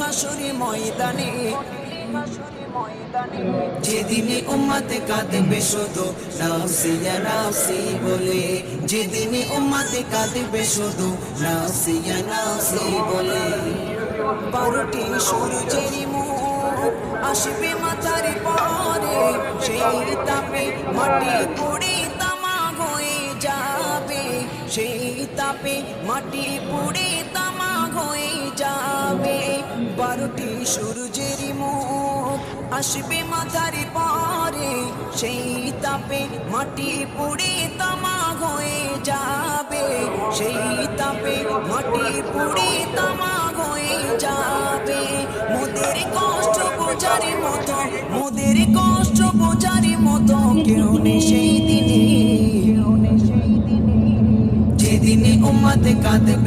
হাসুরি ময়দানে। যেদিনে উম্মাতে কাঁদবে শুধু বলে। যেদিনে উম্মাতে কাঁদবে শুধু বলে। বারোটি সূর্যের মুখ আসবে মাথার পরে। সেই তাপে মাটি পড়ে তামা হয়ে যাবে। সেই তাপে মাটি পুড়ে তামা হয়ে যাবে বারোটি সূর্যের মুখ। আসবে মাথার পরে, সেই তাপে মাটি পুড়ে তামা হয়ে যাবে। সেই তাপে মাটি পুড়ে তামা হয়ে যাবে। মোদের কষ্ট বোঝার মতো, মোদের কষ্ট বোঝার মতো কেউ নেই সেই দিনে। যেদিনে উম্মাতে কাঁদবে